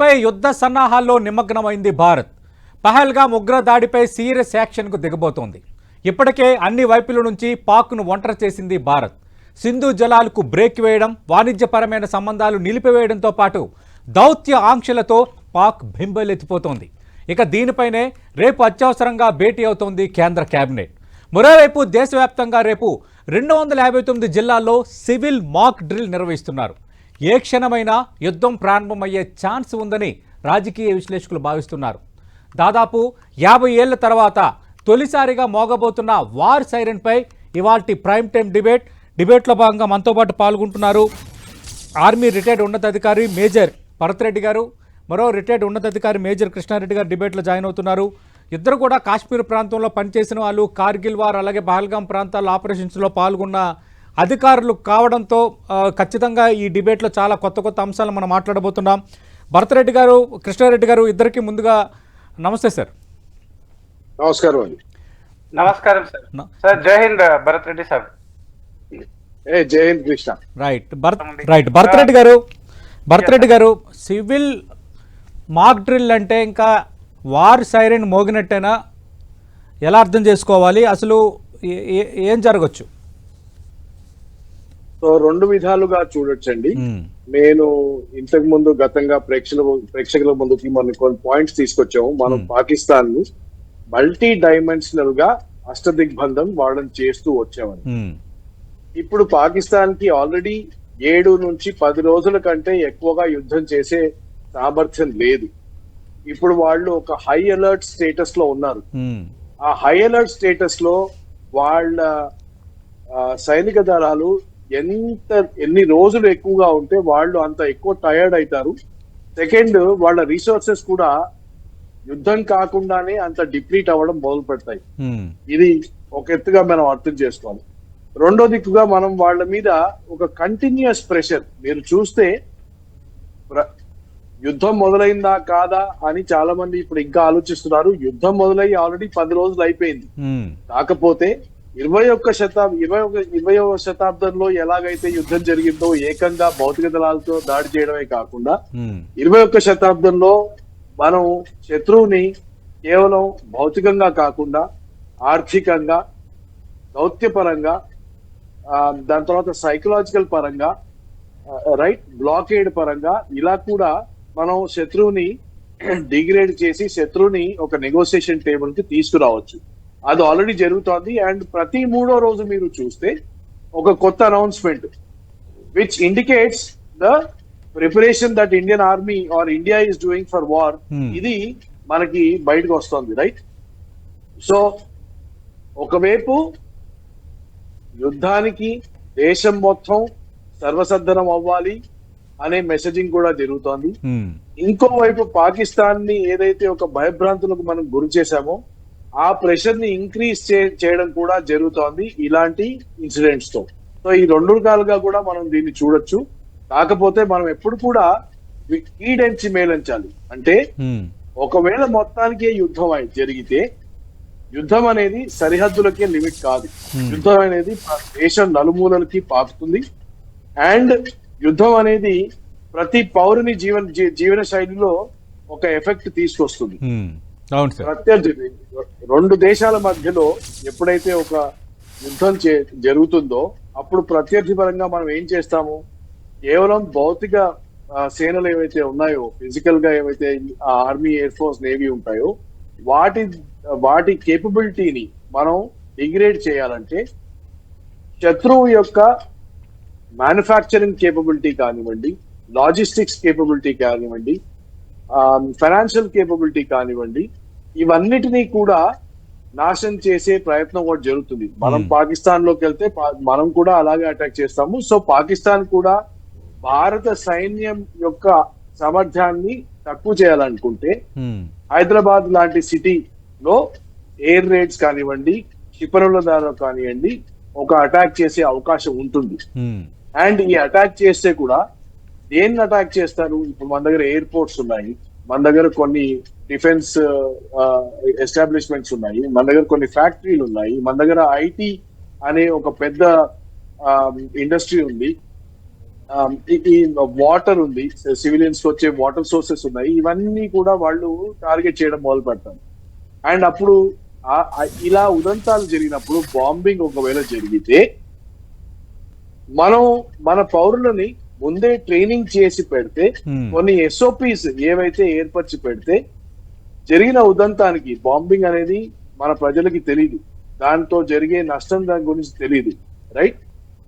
పాక్పై యుద్ధ సన్నాహాల్లో నిమగ్నమైంది భారత్. పహల్గా ఉగ్ర దాడిపై సీరియస్ యాక్షన్కు దిగబోతోంది. ఇప్పటికే అన్ని వైపుల నుంచి పాక్ను ఒంటరి చేసింది భారత్. సింధు జలాలకు బ్రేక్ వేయడం వాణిజ్యపరమైన సంబంధాలు నిలిపివేయడంతో పాటు దౌత్య ఆంక్షలతో పాక్ భింబలెత్తిపోతోంది ఇక దీనిపైనే రేపు అత్యవసరంగా భేటీ అవుతోంది కేంద్ర కేబినెట్ మరోవైపు దేశవ్యాప్తంగా రేపు రెండు వందల యాభై తొమ్మిది జిల్లాల్లో సివిల్ మాక్ డ్రిల్ నిర్వహిస్తున్నారు. ఏ క్షణమైనా యుద్ధం ప్రారంభమయ్యే ఛాన్స్ ఉందని రాజకీయ విశ్లేషకులు భావిస్తున్నారు. దాదాపు యాభై ఏళ్ళ తర్వాత తొలిసారిగా మోగబోతున్న వార్ సైరన్పై ఇవాల్టి ప్రైమ్ టైం డిబేట్ డిబేట్లో భాగంగా మనతో పాటు పాల్గొంటున్నారు ఆర్మీ రిటైర్డ్ ఉన్నతాధికారి మేజర్ భరత్రెడ్డి గారు మరో రిటైర్డ్ ఉన్నతాధికారి మేజర్ కృష్ణారెడ్డి గారు డిబేట్లో జాయిన్ అవుతున్నారు. ఇద్దరు కూడా కాశ్మీర్ ప్రాంతంలో పనిచేసిన వాళ్ళు కార్గిల్ వార్ అలాగే పహల్గాం ప్రాంతాల్లో ఆపరేషన్స్లో పాల్గొన్న అధికారులు కావడంతో ఖచ్చితంగా ఈ డిబేట్లో చాలా కొత్త కొత్త అంశాలు మనం మాట్లాడబోతున్నాం. భరతరెడ్డి గారు కృష్ణారెడ్డి గారు ఇద్దరికి ముందుగా నమస్తే సార్. నమస్కారం అండి. నమస్కారం సార్. సార్ జై హింద్ భరత్ రెడ్డి సార్ ఏ జై హింద్ కృష్ణ. రైట్. భరత్ రైట్. భరతరెడ్డి గారు భరతరెడ్డి గారు సివిల్ మాక్ డ్రిల్ అంటే ఇంకా వార్ సైరన్ మోగినట్టేనా? ఎలా అర్థం చేసుకోవాలి? అసలు ఏ- ఏ- ఏం జరగచ్చు? సో రెండు విధాలుగా చూడొచ్చండి. నేను ఇంతకు ముందు గతంగా ప్రేక్షకుల ప్రేక్షకుల ముందుకి మనం కొన్ని పాయింట్స్ తీసుకొచ్చాము. మనం. పాకిస్తాన్ని మల్టీ డైమెన్షనల్గా అష్టదిగ్బంధం వాడడం చేస్తూ వచ్చామని. ఇప్పుడు పాకిస్తాన్కి ఆల్రెడీ ఏడు నుంచి పది రోజుల కంటే ఎక్కువగా యుద్ధం చేసే సామర్థ్యం లేదు. ఇప్పుడు వాళ్ళు ఒక హై అలర్ట్ స్టేటస్లో ఉన్నారు ఆ హై అలర్ట్ స్టేటస్లో వాళ్ళ సైనిక దళాలు ఎంత ఎన్ని రోజులు ఎక్కువగా ఉంటే వాళ్ళు అంత ఎక్కువ టయర్డ్ అవుతారు సెకండ్ వాళ్ళ రిసోర్సెస్ కూడా యుద్ధం కాకుండానే అంత డిప్లీట్ అవ్వడం మొదలు పెడతాయి. ఇది ఒక ఎత్తుగా మనం అర్థం చేసుకోవాలి. రెండో దిక్కుగా మనం వాళ్ళ మీద ఒక కంటిన్యూస్ ప్రెషర్ మీరు చూస్తే యుద్ధం మొదలైందా కాదా అని చాలా మంది ఇప్పుడు ఇంకా ఆలోచిస్తున్నారు. యుద్ధం మొదలై ఆల్రెడీ పది రోజులు అయిపోయింది. కాకపోతే ఇరవై ఒక్క శతాబ్ ఇరవై ఒక ఇరవై శతాబ్దంలో ఎలాగైతే యుద్ధం జరిగిందో ఏకంగా భౌతిక దళాలతో దాడి చేయడమే కాకుండా ఇరవై ఒక్క శతాబ్దంలో మనం శత్రువుని కేవలం భౌతికంగా కాకుండా ఆర్థికంగా దౌత్యపరంగా దాని తర్వాత సైకలాజికల్ పరంగా రైట్ బ్లాకేడ్ పరంగా ఇలా కూడా మనం శత్రువుని డిగ్రేడ్ చేసి శత్రువుని ఒక నెగోసియేషన్ టేబుల్కి తీసుకురావచ్చు. అది ఆల్రెడీ జరుగుతోంది. అండ్ ప్రతి మూడో రోజు మీరు చూస్తే ఒక కొత్త announcement which indicates the preparation that Indian army or India is doing for war Hmm. ఇది మనకి బయటకు వస్తుంది రైట్ సో ఒకవైపు యుద్ధానికి దేశం మొత్తం సర్వసద్ధనం అవ్వాలి అనే మెసేజింగ్ కూడా జరుగుతోంది. ఇంకోవైపు పాకిస్తాన్ని ఏదైతే ఒక భయభ్రాంతులకు మనం గురి చేశామో ఆ ప్రెషర్ని ఇంక్రీజ్ చేయడం కూడా జరుగుతోంది ఇలాంటి ఇన్సిడెంట్స్తో. సో ఈ రెండు రకాలుగా కూడా మనం దీన్ని చూడొచ్చు. కాకపోతే మనం ఎప్పుడు కూడా కీడెంచి మేలంచాలి అంటే ఒకవేళ మొత్తానికి యుద్ధం అయి- జరిగితే యుద్ధం అనేది సరిహద్దులకే లిమిట్ కాదు. యుద్ధం అనేది దేశం నలుమూలలకి పాకుతుంది. అండ్ యుద్ధం అనేది ప్రతి పౌరుని జీవన జీవన శైలిలో ఒక ఎఫెక్ట్ తీసుకొస్తుంది. ప్రత్యర్థి రెండు దేశాల మధ్యలో ఎప్పుడైతే ఒక యుద్ధం చే- జరుగుతుందో అప్పుడు ప్రత్యర్థి పరంగా మనం ఏం చేస్తాము? కేవలం భౌతిక సేనలు ఏవైతే ఉన్నాయో ఫిజికల్గా ఏవైతే ఆర్మీ ఎయిర్ ఫోర్స్ నేవీ ఉంటాయో వాటి వాటి కేపబిలిటీని మనం డిగ్రేడ్ చేయాలంటే శత్రువు యొక్క మ్యానుఫ్యాక్చరింగ్ కేపబిలిటీ కానివ్వండి లాజిస్టిక్స్ కేపబిలిటీ కానివ్వండి ఫైనాన్షియల్ కేపబిలిటీ కానివ్వండి ఇవన్నిటినీ కూడా నాశనం చేసే ప్రయత్నం కూడా జరుగుతుంది. మనం. పాకిస్తాన్లోకి వెళ్తే మనం కూడా అలాగే అటాక్ చేస్తాము. సో పాకిస్తాన్ కూడా భారత సైన్యం యొక్క సామర్థ్యాన్ని తక్కువ చేయాలనుకుంటే హైదరాబాద్ లాంటి సిటీలో ఎయిర్ రైడ్స్ కానివ్వండి క్షిపణుల ద్వారా కానివ్వండి ఒక అటాక్ చేసే అవకాశం ఉంటుంది. అండ్ ఈ అటాక్ చేస్తే కూడా దేన్ని అటాక్ చేస్తారు? ఇప్పుడు మన దగ్గర ఎయిర్పోర్ట్స్ ఉన్నాయి. మన దగ్గర కొన్ని డిఫెన్స్ ఎస్టాబ్లిష్మెంట్స్ ఉన్నాయి. మన దగ్గర కొన్ని ఫ్యాక్టరీలు ఉన్నాయి. మన దగ్గర ఐటీ అనే ఒక పెద్ద ఇండస్ట్రీ ఉంది. ఈ- వాటర్ ఉంది. సివిలియన్స్ వచ్చే వాటర్ సోర్సెస్ ఉన్నాయి. ఇవన్నీ కూడా వాళ్ళు టార్గెట్ చేయడం మొదలు పెడతారు. అండ్ అప్పుడు ఇలా ఉదంతాలు జరిగినప్పుడు బాంబింగ్ ఒకవేళ జరిగితే మనం మన పౌరులని ముందే ట్రైనింగ్ చేసి పెడితే Hmm. కొన్ని ఎస్ఓపిస్ ఏవైతే ఏర్పరిచి పెడితే జరిగిన ఉదంతానికి బాంబింగ్ అనేది మన ప్రజలకి తెలియదు దాంతో జరిగే నష్టం దాని గురించి తెలియదు రైట్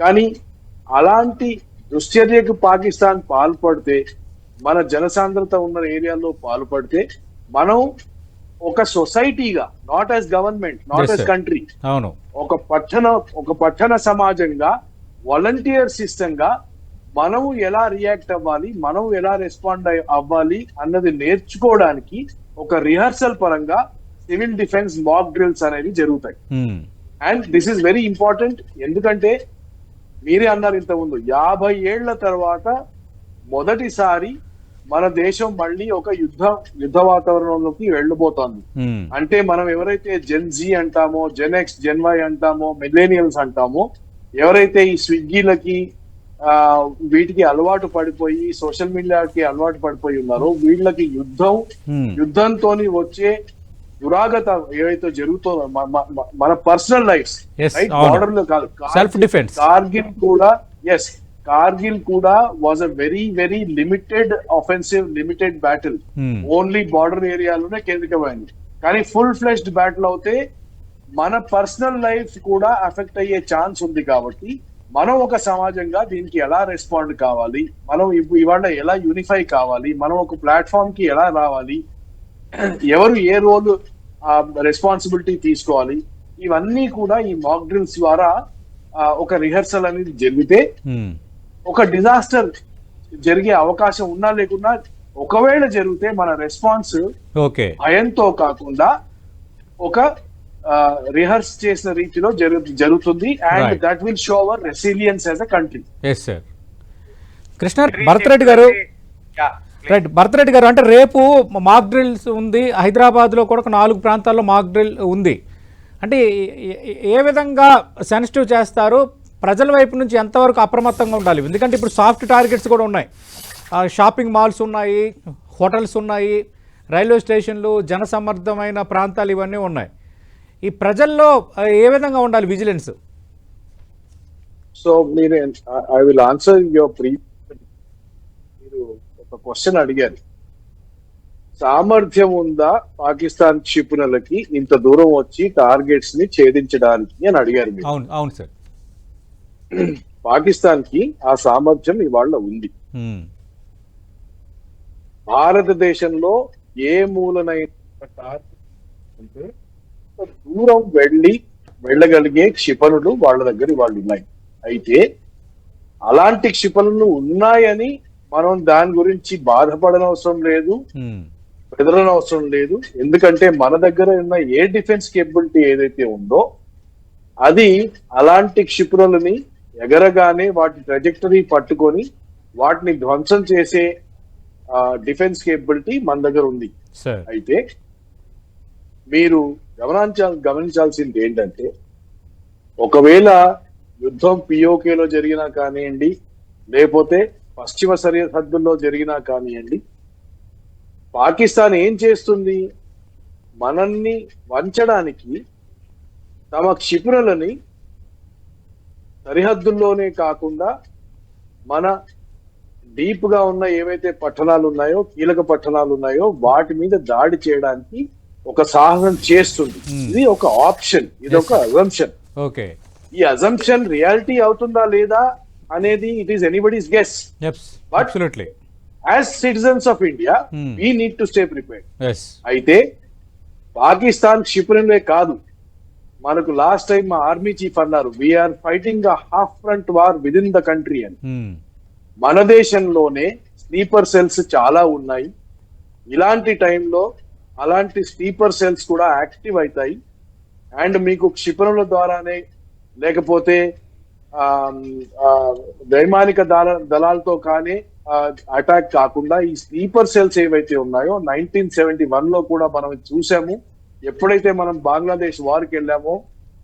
కానీ అలాంటి దుశ్చర్యకు పాకిస్తాన్ పాల్పడితే మన జనసాంద్రత ఉన్న ఏరియాలో పాల్పడితే మనం ఒక సొసైటీగా not as government not as. Country అవును ఒక పట్టణ ఒక పట్టణ సమాజంగా వాలంటీర్ సిస్టమ్గా మనం ఎలా రియాక్ట్ అవ్వాలి మనం ఎలా రెస్పాండ్ అవ్వాలి అన్నది నేర్చుకోవడానికి ఒక రిహర్సల్ పరంగా సివిల్ డిఫెన్స్ మాక్ డ్రిల్స్ అనేవి జరుగుతాయి. And this is very important ఎందుకంటే మీరే అన్నారు ఇంతకుముందు యాభై ఏళ్ళ తర్వాత మొదటిసారి మన దేశం మళ్ళీ ఒక యుద్ధ యుద్ధ వాతావరణంలోకి వెళ్ళబోతోంది. ఉమ్, అంటే మనం ఎవరైతే జెన్ జీ అంటామో జెన్ ఎక్స్ జెన్ వై అంటామో మిలేనియల్స్ అంటామో ఎవరైతే ఈ స్విగ్గీలకి వీటికి అలవాటు పడిపోయి సోషల్ మీడియాకి అలవాటు పడిపోయి ఉన్నారో వీళ్ళకి యుద్ధం యుద్ధంతో వచ్చే దురాగత ఏవైతే జరుగుతుందో మన పర్సనల్ అవును. బార్డర్లో కాదు Self defense. కార్గిల్ కూడా ఎస్ కార్గిల్ కూడా was a very very limited offensive limited battle only border ఏరియాలోనే కేంద్రీకమైంది కానీ ఫుల్ ఫ్లెష్డ్ బ్యాటిల్ అవుతే మన పర్సనల్ లైఫ్ కూడా అఫెక్ట్ అయ్యే ఛాన్స్ ఉంది కాబట్టి మనం ఒక సమాజంగా దీనికి ఎలా రెస్పాండ్ కావాలి? మనం ఇవాళ ఎలా యూనిఫై కావాలి? మనం ఒక ప్లాట్ఫామ్కి ఎలా రావాలి? ఎవరు ఏ రోల్ రెస్పాన్సిబిలిటీ తీసుకోవాలి? ఇవన్నీ కూడా ఈ మాక్ డ్రిల్స్ ద్వారా ఒక రిహర్సల్ అనేది జరిగితే ఒక డిజాస్టర్ జరిగే అవకాశం ఉన్నా లేకున్నా ఒకవేళ జరిగితే మన రెస్పాన్స్ ఓకే. భయంతో కాకుండా ఒక రిహర్స్ చేసిన రీతిలో జరుగు జరుగుతుంది and. That will show our resilience as a country yes sir Krishna Bharat Reddy గారు. రైట్ భరతరెడ్డి గారు అంటే రేపు మాక్ డ్రిల్స్ ఉంది హైదరాబాద్లో కూడా ఒక నాలుగు ప్రాంతాల్లో మాక్ డ్రిల్ ఉంది. అంటే ఏ- విధంగా సెన్సిటివ్ చేస్తారు? ప్రజల వైపు నుంచి ఎంతవరకు అప్రమత్తంగా ఉండాలి? ఎందుకంటే ఇప్పుడు సాఫ్ట్ టార్గెట్స్ కూడా ఉన్నాయి. షాపింగ్ మాల్స్ ఉన్నాయి హోటల్స్ ఉన్నాయి రైల్వే స్టేషన్లు జనసమ్మర్దమైన ప్రాంతాలు ఇవన్నీ ఉన్నాయి. ఈ ప్రజల్లో ఏ విధంగా ఉండాలి విజిలెన్స్? సో మీరు I will answer your pre మీరు ఒక క్వశ్చన్ అడిగారు. సామర్థ్యం ఉందా పాకిస్తాన్ క్షిపణులకి ఇంత దూరం వచ్చి టార్గెట్స్ని ఛేదించడానికి అని అడిగారు మీరు. అవును అవును సార్. పాకిస్తాన్కి ఆ సామర్థ్యం ఇవాళ ఉంది. భారతదేశంలో ఏ మూలనైన అంటే దూరం వెళ్ళి వెళ్ళగలిగే క్షిపణులు వాళ్ళ దగ్గర వాళ్ళు ఉన్నాయి. అయితే అలాంటి క్షిపణులు ఉన్నాయని మనం దాని గురించి బాధపడనవసరం లేదు. బెదరనవసరం లేదు. ఎందుకంటే మన దగ్గర ఉన్న ఏ డిఫెన్స్ కేపబిలిటీ ఏదైతే ఉందో అది అలాంటి క్షిపణులని ఎగరగానే వాటి ట్రెజెక్టరీ పట్టుకొని వాటిని ధ్వంసం చేసే డిఫెన్స్ కేపబిలిటీ మన దగ్గర ఉంది. అయితే మీరు గమనించాల్ గమనించాల్సింది ఏంటంటే ఒకవేళ యుద్ధం పిఓకేలో జరిగినా కానివ్వండి లేకపోతే పశ్చిమ సరిహద్దుల్లో జరిగినా కానివ్వండి పాకిస్తాన్ ఏం చేస్తుంది? మనల్ని వంచడానికి తమ క్షిపణులని సరిహద్దుల్లోనే కాకుండా మన డీప్గా ఉన్న ఏవైతే పట్టణాలు ఉన్నాయో కీలక పట్టణాలు ఉన్నాయో వాటి మీద దాడి చేయడానికి ఒక సాహసం చేస్తుంది. Hmm. ఇది ఒక ఆప్షన్ ఇది ఒక అజంప్షన్ ఓకే ఈ అజంప్షన్ రియాలిటీ అవుతుందా లేదా అనేది it is anybody's guess absolutely as citizens of India Hmm. We need to stay prepared yes అయితే పాకిస్తాన్ క్షిపణులే కాదు. మనకు లాస్ట్ టైం మా ఆర్మీ చీఫ్ అన్నారు we're fighting half front war within the country అని. మన దేశంలోనే స్లీపర్ సెల్స్ చాలా ఉన్నాయి. ఇలాంటి టైంలో అలాంటి స్లీపర్ సెల్స్ కూడా యాక్టివ్ అవుతాయి. అండ్ మీకు క్షిపణుల ద్వారానే లేకపోతే వైమానిక దళ దళాలతో కానీ అటాక్ కాకుండా ఈ స్లీపర్ సెల్స్ ఏవైతే ఉన్నాయో నైన్టీన్ సెవెంటీ వన్లో కూడా మనం చూసాము. ఎప్పుడైతే మనం బంగ్లాదేశ్ వార్కి వెళ్ళామో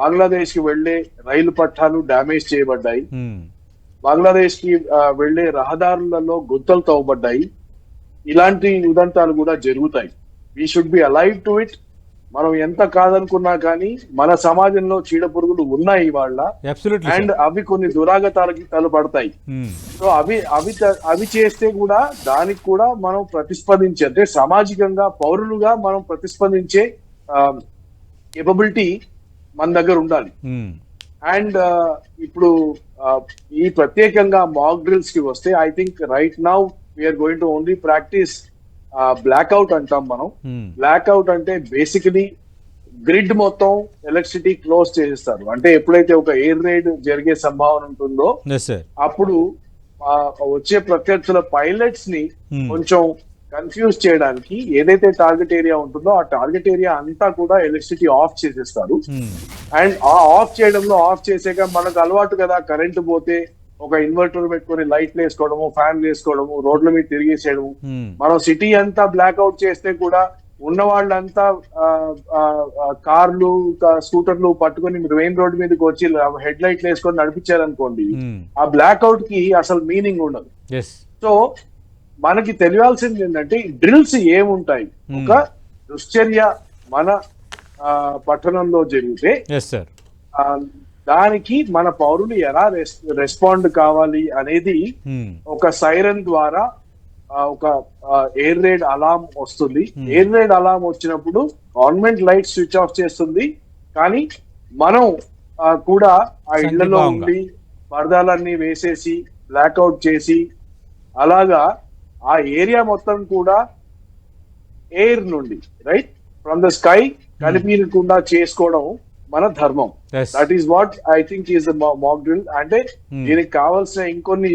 బంగ్లాదేశ్కి వెళ్ళే రైలు పట్టాలు డ్యామేజ్ చేయబడ్డాయి. బంగ్లాదేశ్కి వెళ్ళే రహదారులలో గుంతలు తవ్వబడ్డాయి. ఇలాంటి ఉదంతాలు కూడా జరుగుతాయి. We should be alive to it మనం ఎంత కాదనుకున్నా కానీ మన సమాజంలో చీడ పురుగులు ఉన్నాయి వాళ్ళ. అండ్ అవి కొన్ని దురాగతాలకి తలపడతాయి సో అవి అవి త- అవి చేస్తే కూడా దానికి కూడా మనం ప్రతిస్పందించే అంటే సామాజికంగా పౌరులుగా మనం ప్రతిస్పందించే కేపబిలిటీ మన దగ్గర ఉండాలి. అండ్ ఇప్పుడు uh, ఈ ప్రత్యేకంగా మాక్ డ్రిల్స్కి వస్తే I think right now we're going to only practice blackout అంటాం మనం. బ్లాక్అవుట్ అంటే బేసికలీ గ్రిడ్ మొత్తం ఎలక్ట్రిసిటీ క్లోజ్ చేసేస్తారు. అంటే ఎప్పుడైతే ఒక ఎయిర్ రైడ్ జరిగే సంభావన ఉంటుందో అప్పుడు వచ్చే ప్రత్యర్థుల పైలట్స్ని Hmm. కొంచెం కన్ఫ్యూజ్ చేయడానికి ఏదైతే టార్గెట్ ఏరియా ఉంటుందో ఆ టార్గెట్ ఏరియా అంతా కూడా ఎలక్ట్రిసిటీ ఆఫ్ చేసేస్తారు. అండ్ ఆ ఆఫ్ చేయడంలో ఆఫ్ చేసాక మనకు అలవాటు కదా కరెంట్ పోతే ఒక ఇన్వర్టర్ పెట్టుకొని లైట్లు వేసుకోవడము ఫ్యాన్లు వేసుకోవడము రోడ్ల మీద తిరిగేసేయడము. మనం సిటీ అంతా బ్లాక్అవుట్ చేస్తే కూడా ఉన్న వాళ్ళంతా కార్లు స్కూటర్లు పట్టుకొని మెయిన్ రోడ్ మీదకి వచ్చి హెడ్ లైట్లు వేసుకొని నడిపించారనుకోండి ఆ బ్లాక్అవుట్కి అసలు మీనింగ్ ఉండదు. సో మనకి తెలియాల్సింది ఏంటంటే డ్రిల్స్ ఏముంటాయి? ఒక దుశ్చర్య మన పట్టణంలో జరిగితే దానికి మన పౌరులు ఎలా రెస్- రెస్పాండ్ కావాలి అనేది ఒక సైరన్ ద్వారా ఒక ఎయిర్ రైడ్ అలారం వస్తుంది. ఎయిర్ రైడ్ అలారం వచ్చినప్పుడు గవర్నమెంట్ లైట్ స్విచ్ ఆఫ్ చేస్తుంది. కానీ మనం కూడా ఆ ఇళ్ళలో. ఉండి పరదాలన్నీ వేసేసి బ్లాక్అవుట్ చేసి అలాగా ఆ ఏరియా మొత్తం కూడా ఎయిర్ నుండి రైట్ ఫ్రమ్ ద స్కై కనిపించకుండా చేసుకోవడం మన ధర్మం. That is what I think is mock drill అంటే Hmm. దీనికి కావాల్సిన ఇంకొన్ని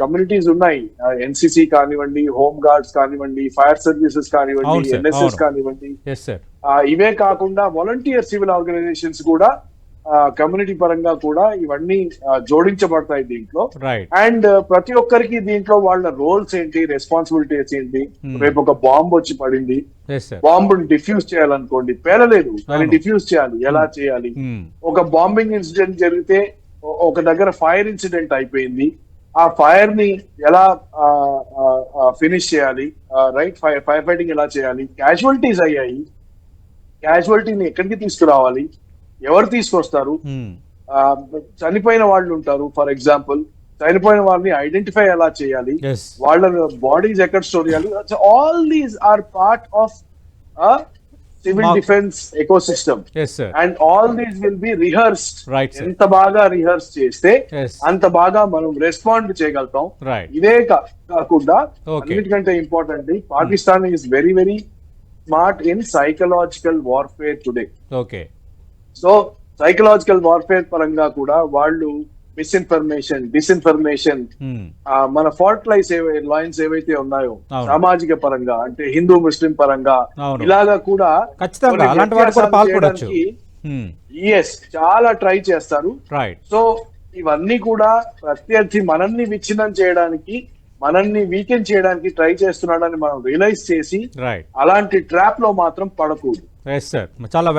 కమ్యూనిటీస్ ఉన్నాయి. ఎన్సిసి కానివ్వండి హోమ్ గార్డ్స్ కానివ్వండి ఫైర్ సర్వీసెస్ కానివ్వండి ఎన్ఎస్ఎస్. కానివ్వండి. ఇవే కాకుండా వాలంటీర్ సివిల్ ఆర్గనైజేషన్స్ కూడా కమ్యూనిటీ పరంగా కూడా ఇవన్నీ జోడించబడతాయి దీంట్లో. అండ్ ప్రతి ఒక్కరికి దీంట్లో వాళ్ళ రోల్స్ ఏంటి రెస్పాన్సిబిలిటీస్ ఏంటి? Hmm. రేపు ఒక బాంబ్ వచ్చి పడింది. బాంబుని డిఫ్యూజ్ చేయాలనుకోండి పేలలేదు. దాన్ని. డిఫ్యూజ్ చేయాలి. ఎలా చేయాలి? ఒక బాంబింగ్ ఇన్సిడెంట్ జరిగితే ఒక దగ్గర ఫైర్ ఇన్సిడెంట్ అయిపోయింది. ఆ ఫైర్ని ఎలా ఫినిష్ చేయాలి? రైట్? ఫైర్ ఫైర్ ఫైటింగ్ ఎలా చేయాలి? క్యాజువల్టీస్ అయ్యాయి. క్యాజువల్టీని ఎక్కడికి తీసుకురావాలి? ఎవరు తీసుకొస్తారు? చనిపోయిన వాళ్ళు ఉంటారు ఫర్ ఎగ్జాంపుల్. చనిపోయిన వాళ్ళని ఐడెంటిఫై ఎలా చేయాలి? వాళ్ళ బాడీస్ ఎక్కడ స్టోర్ చేయాలి? All these are part of civil defence ecosystem and all these will be rehearsed. ఎంత బాగా రిహర్స్ చేస్తే అంత బాగా మనం రెస్పాండ్ చేయగలుగుతాం. ఇదే కాకుండా. అన్నిటికంటే important Pakistan is very very smart in psychological warfare today okay so psychological warfare పరంగా కూడా వాళ్ళు మిస్ఇన్ఫర్మేషన్ డిస్ఇన్ఫర్మేషన్ ఆ, మన ఫాల్ట్ లైన్స్ ఏవై లైన్స్ ఏవైతే ఉన్నాయో. సామాజిక పరంగా అంటే హిందూ ముస్లిం పరంగా. ఇలాగా కూడా ఎస్ చాలా ట్రై చేస్తారు. సో ఇవన్నీ కూడా ప్రత్యర్థి మనల్ని విచ్ఛిన్నం చేయడానికి మనల్ని వీకెండ్ చేయడానికి ట్రై చేస్తున్నాడని మనం రియలైజ్ చేసి అలాంటి ట్రాప్లో మాత్రం పడకూడదు. చాలా